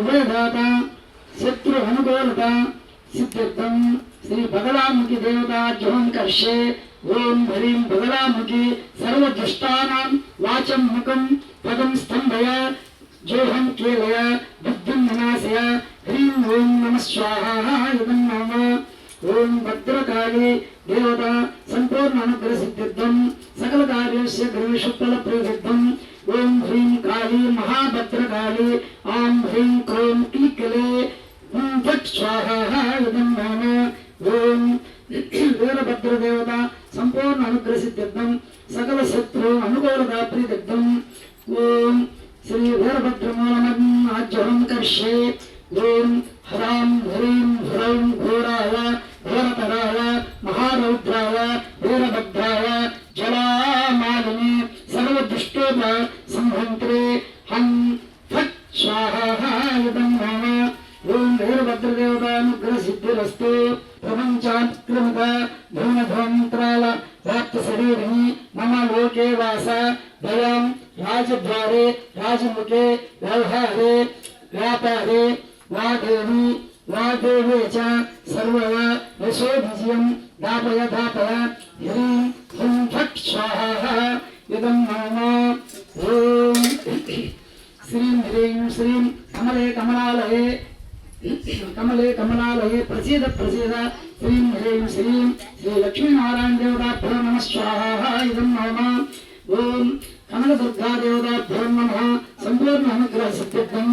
ఉభయదాత శత్రు అనుకూలత సిద్ధిర్థం శ్రీ బగలాముఖి దేవతాజ్యోం కర్షే. ఓం హ్రీం బగలాముఖి సర్వదుష్టానాం వాచం ముఖం పదం స్తంభయ. జోహం కేలయ బుద్ధిం వినాశయ హ్రీం ఓం నమ స్వాహ ఇదం ఓం భద్రకాళి దేవత సంపూర్ణ అనుగ్రహ సిద్ధిర్థం సకల కార్యస్య గృహేషు ఫల ప్రసిద్ధం ఓం హ్రీం కాళీ మహాభద్రకాళీ ఆం హ్రీం క్రోం క్లిక్లే ఓం ఫట్ స్వాహ ఇదం నామ. ఓం వీరభద్రదేవత సంపూర్ణ అనుగ్రహ సకల శత్రు అనుకూలత ప్రీతిర్థం ఓం శ్రీ వీరభద్రమూలమం ఆజ్యం కర్షే त्रैर्भद्रदेवतानुग्रसिद्धिरस्तु प्रपञ्चात्क्रमित भूमध्वन्त्राल प्राप्तशरीरिणि मम लोके वास दयाम् राजद्वारे, राजमुखे, व्यवहारे, व्यापारे वादेवी वादेवे च सर्वदा यशोभिजयम् दापय दापय ह्रीं ह्रीं फट् स्वाहा, इदं मम ॐ। श्रीं ह्रीं श्रीं कमले कमलालये కమలే కమలాలయే ప్రసీద ప్రసీద శ్రీం హ్రీం శ్రీం శ్రీ లక్ష్మీనారాయణ దేవతాభ్యో నమ స్వాహ ఇదం నమ ఓం కమల దుర్గా దేవతాభ్యో నమ సంపూర్ణ అనుగ్రహ సిద్ధిర్థం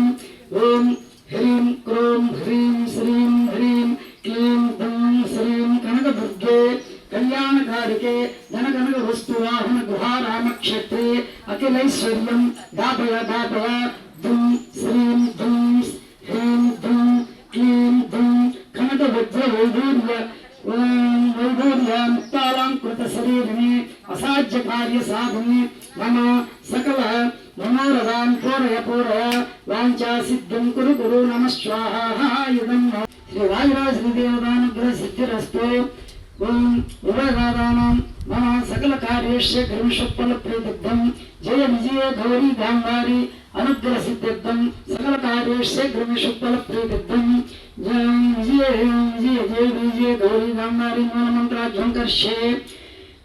ఓం హ్రీం క్రోం హ్రీం శ్రీం హ్రీం క్లీం దం శ్రీం కనకదుర్గే కళ్యాణకారికే ధనకనక వస్తువాహన గుహారామక్షేత్రే అఖిలైశ్వర్యం साध्य कार्य साधने मम सकल मनोरथान पूरय पूरय वाचा सिद्धं कुरु गुरु नमः स्वाहा। इदं श्री वायुराज देवदानुग्रह सिद्धिरस्तु ओम मम सकल कार्यस्य जय विजय गौरी अनुग्रह सकल जय विजय जय विजय गौरी मूल मंत्राज्यं कर्षे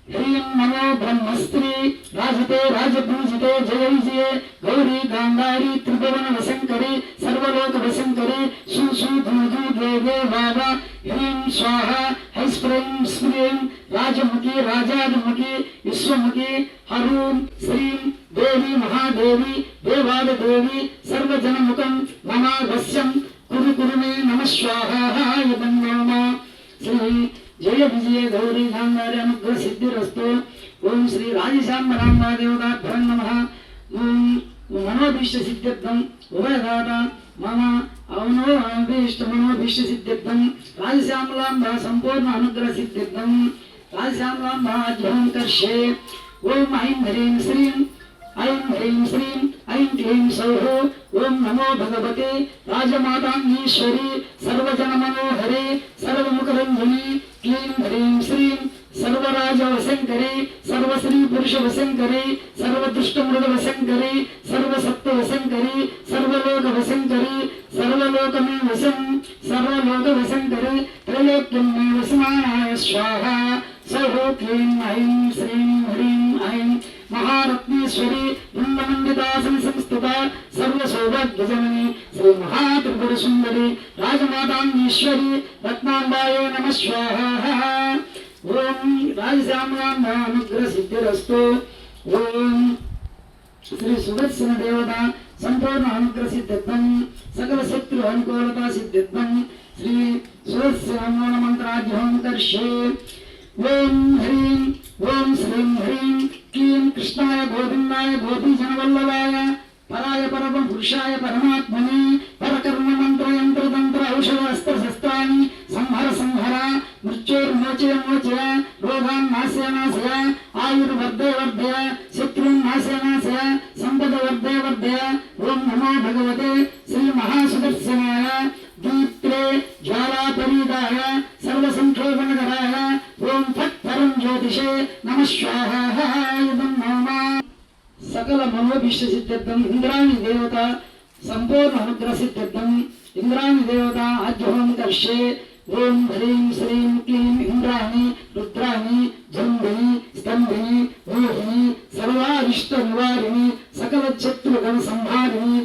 మూలమంత్రాధ్యం కర్షే హ్రీం నమో బ్రహ్మస్త్రీ రాజతే రాజపూజితే జయ విజయ గౌరీ గాంధారి త్రిభువన వశంకరి సర్వలోక వశంకరి సుసు ధూధు దేవే వావ హ్రీం స్వాహ హైస్ప్రీం స్ప్రీం రాజముఖి రాజాదిముఖి విశ్వముఖి హరూం శ్రీం దేవి మహాదేవి దేవాద దేవి సర్వజనముఖం మమ వశ్యం కురు కురు మే నమ जय विजय गौरी गांधार्य अनुग्रह सिद्धिरस्तु ओम श्री राजश्याम राम महादेवदाभ्यां नमः। ओम मनोभीष्ट सिद्ध्यर्थम उभयदाता मम अवनोभीष्ट मनोभीष्ट सिद्ध्यर्थम राजश्यामलाम भा संपूर्ण अनुग्रह सिद्ध्यर्थम राजश्यामलाम भा अध्ययन कर्षे ओम ऐं ह्रीं श्रीं, ऐं ह्रीं श्रीं, ऐं क्लीं सौः। ओम नमो भगवते राजमाताश्वरी सर्वजन मनोहरे सर्वमुखरञ्जनी క్లీం హ్రీం శ్రీం సర్వరాజ వశంకరి సర్వశ్రీ పురుష వశంకరి సర్వదృష్ట మృగ వశంకరి సర్వసత్వ వశంకరి సర్వలోక వశంకరి సర్వలోకమే వశం సర్వలోక వశంకరి త్రైలోక్యం మే వసమానాయ స్వాహ సౌః క్లీం ఐం శ్రీం హ్రీం ఐం महारत्नेश्वरी वृंदमंडितासन संस्थिता सर्वसौभाग्यजननी श्री महात्रिपुर सुंदरी राजमातांगीश्वरी रत्नांबाये नम स्वाहा। ओम राजश्यामलाग्र सिद्धिरस्तु ओम श्री सुदर्शन देवता संपूर्ण अनुग्र सिद्धत्वं सकल शत्रु अनुकूलता सिद्धत्वं श्री सुदर्शन मूल मंत्राध्यों कर्षे। ओम ह्रीं, ओम श्रीं ह्रीं। श्रीं कृष्णाय गोविन्दाय गोपीजनवल्लभाय पराय परम पुरुषाय परमात्मने परकर्म मंत्र यंत्र तंत्र औषध अस्त्र शस्त्राणि संहर संहर मृत्योर्मोचय मोचय रोगान् नाशय नाशय आयुर्वर्धय वर्धय शत्रून् नाशय नाशय संपद वर्धय वर्धय ओम नमो भगवते श्री महासुदर्शनाय दीप्ते ज्वालापरीदाय सर्वसंक्षोभनकराय జ్యోతిషే నమ స్వాహ ఇదం సకల మనోభిష్ట సిద్ధిర్థం ఇంద్రాణి దేవత సంపూర్ణ అనుగ్రసిద్ధం ఇంద్రాణి దేవత ఆద్యహోం కర్షే ఓం హ్రీం శ్రీం క్లీం ఇంద్రాణి రుద్రాణి జంభిని స్తంభిని మోహిని సర్వారిష్ట నివారిణి సకల శత్రుగణ సంహారిణి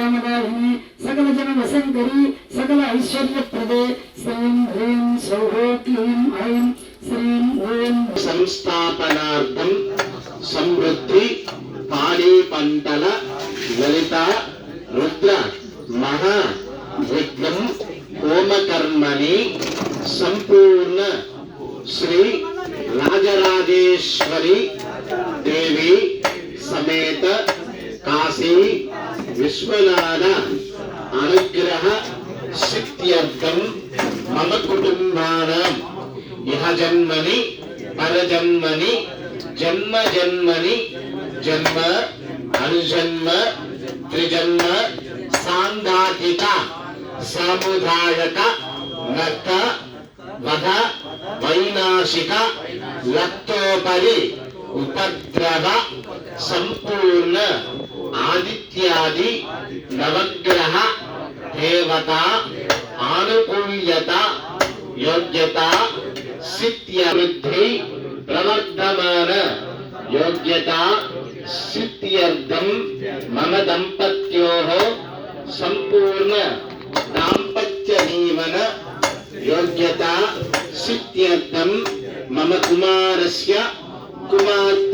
కామాక్షి సకల జన వసంకరి సకల ఐశ్వర్య ప్రదే శ్రీం హ్రీం సౌహ క్లీం ఐం శ్రీం ఓం. సంస్థాపనార్థం సమృద్ధి పాడి పంటల లలిత రుద్ర మహా విఘ్నం హోమకర్మని సంపూర్ణ శ్రీ రాజరాజేశ్వరి విశ్వనాథ అనుగ్రహ సిద్ధ్యర్థం మమ కుటుంబానం. ఇహ జన్మని పరజన్మని జన్మ జన్మని జన్మ అనుజన్మ త్రిజన్మ సాంఘాతిక సాముదాయక నక్క వధ వైనాశిక లక్తోపరి ఉపద్రవ సంపూర్ణ ఆదిత్యాది నవగ్రహ దేవత ఆనుకూల్యత యోగ్యత సిద్ధ్యవృద్ధి ప్రవర్ధమాన యోగ్యత సిద్ధ్యర్థం మమ దంపత్యో సంపూర్ణ దాంపత్య జీవన యోగ్యత సిద్ధ్యర్థం మమ కుమారస్య కుమార్తెస్య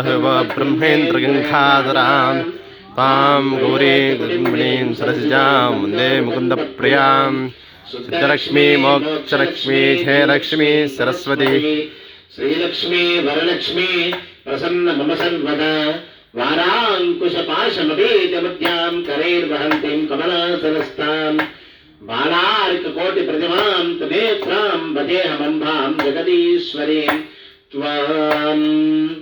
ब्रह्मेन्द्रगङ्खाधरां तां गौरी गुरुमणीं सरसिजां वंदे मुकुन्दप्रियाँ। सिद्धलक्ष्मी, मोक्षलक्ष्मी, जयलक्ष्मी, सरस्वती। श्रीलक्ष्मी, वरलक्ष्मी, प्रसन्न मम सर्वदा। वाराङ्कुशपाशमपीतमध्यां करैर्वहन्तीं कमलासनस्तां बालार्ककोटिप्रतिमां तमेत्रां भजेऽहमम्भां जगदीश्वरीं त्वाम्।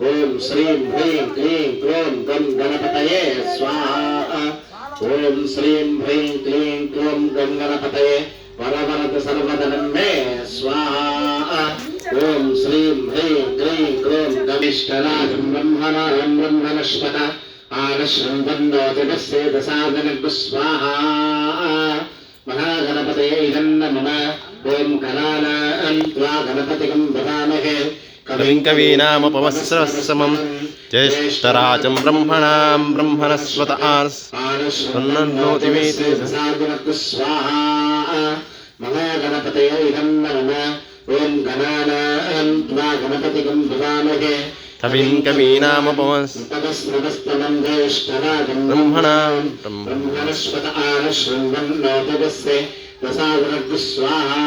ఓం శ్రీం హ్రీం క్లీం క్లోం గం గణపతయే స్వాహా. ఓం శ్రీం హ్రీం క్లీం క్లోం గం గణపతయే వరవరద సర్వదనం మే స్వాహా. ఓం శ్రీం హ్రీం క్లీం క్లోం గమిష్టరాజం బ్రహ్మణాం బ్రహ్మణస్పత ఆనశ్రంబన్నోతిగస్యేదసాదనగ్గు స్వాహా. మహాగణపతయే ఇదన్న మమ ఓం కళానాం త్వా గణపతికం వదామహే कवीनामुपमस्रवसमं ज्येष्ठराजं ब्रह्मणां ब्रह्मणस्वत आर्स्वन्नोतिमे महागणपतये इदं नम ॐ गणानां त्वा गणपतिगं भवामहे कवीनामुपमस्रवस्तमं ज्येष्ठराजं ब्रह्मणां ब्रह्मणस्वत आर्श्वन्नोतिवस्य रसागणः स्वाहा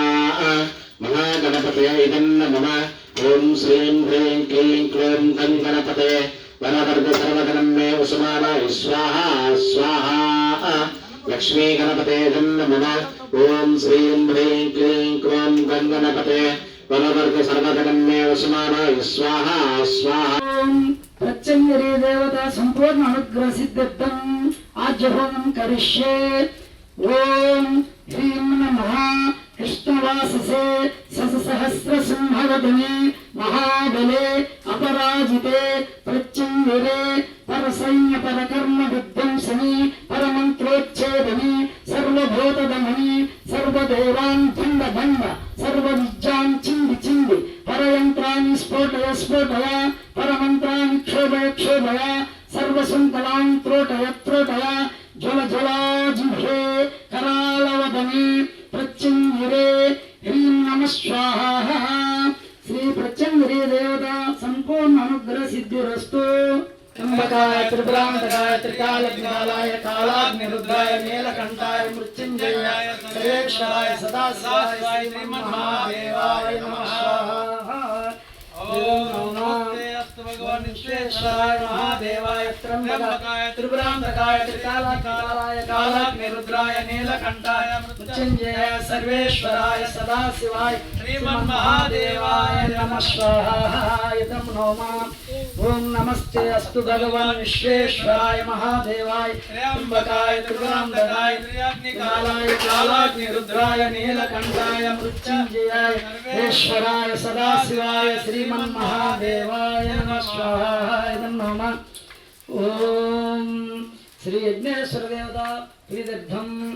महागणपतये इदं नमः ఓం శ్రీం హ్రీం క్లీం క్లీం గం గణపతయ వనవర్గ మే ఉసుమానాయ స్వాహ స్వాహ. లక్ష్మీ గణపతే నమ. ఓం శ్రీం హ్రీం క్లీం క్రోం గం గణపతే వనవర్గ సర్వగణం మే ఉసుమానాయ స్వాహ స్వాహ. ఓం దేవత సంపూర్ణ అనుగ్రహ సిద్ధిర్థం ఆజ్యహోమం కరిష్యే. ఓం హ్రీం నమః. కృష్ణవాససే సహస్రసింహవదనే మహాబలే అపరాజితే ప్రత్యంగిరే పరసైన్య పరకర్మ విధ్వంసని పరమంత్రోచ్ఛేదని సర్వభూతదమని సర్వదేవాన్ భండ భండ సర్వ చింది చింది పరయంత్రాన్ని స్ఫోటయ స్ఫోటయ పరమంత్రాన్ని క్షోభయ క్షోభయ సర్వసంకలాన్ త్రోటయ త్రోటయ జ్వల జ్వలా జిహ్వే కరాళవదనే शास्त्राय श्रीमन्महादेवाय नमः। ॐ नमस्ते अस्तु भगवान् विश्वेश्वराय महादेवाय, त्र्यम्बकाय, त्रिपुरान्तकाय त्रिकालाकालाय कालाग्निरुद्राय, नीलकण्ठाय, मृत्युञ्जयाय सदाशिवाय श्रीमन्महादेवाय नमः स्वाहाय नमः ॐ नमस्ते, अस्तु भगवान् विश्वेश्वराय महादेवाय। त्र्यम्बकाय त्रिगुणाम्बकाय त्र्यग्निकालाय, कालाग्निरुद्राय, नीलकण्ठाय, मृत्युञ्जयाय ईश्वराय सदाशिवाय, श्रीमन्महादेवाय नमः स्वाहाय नमः ॐ श्रीयज्ञेश्वरदेवता प्रीदर्भम्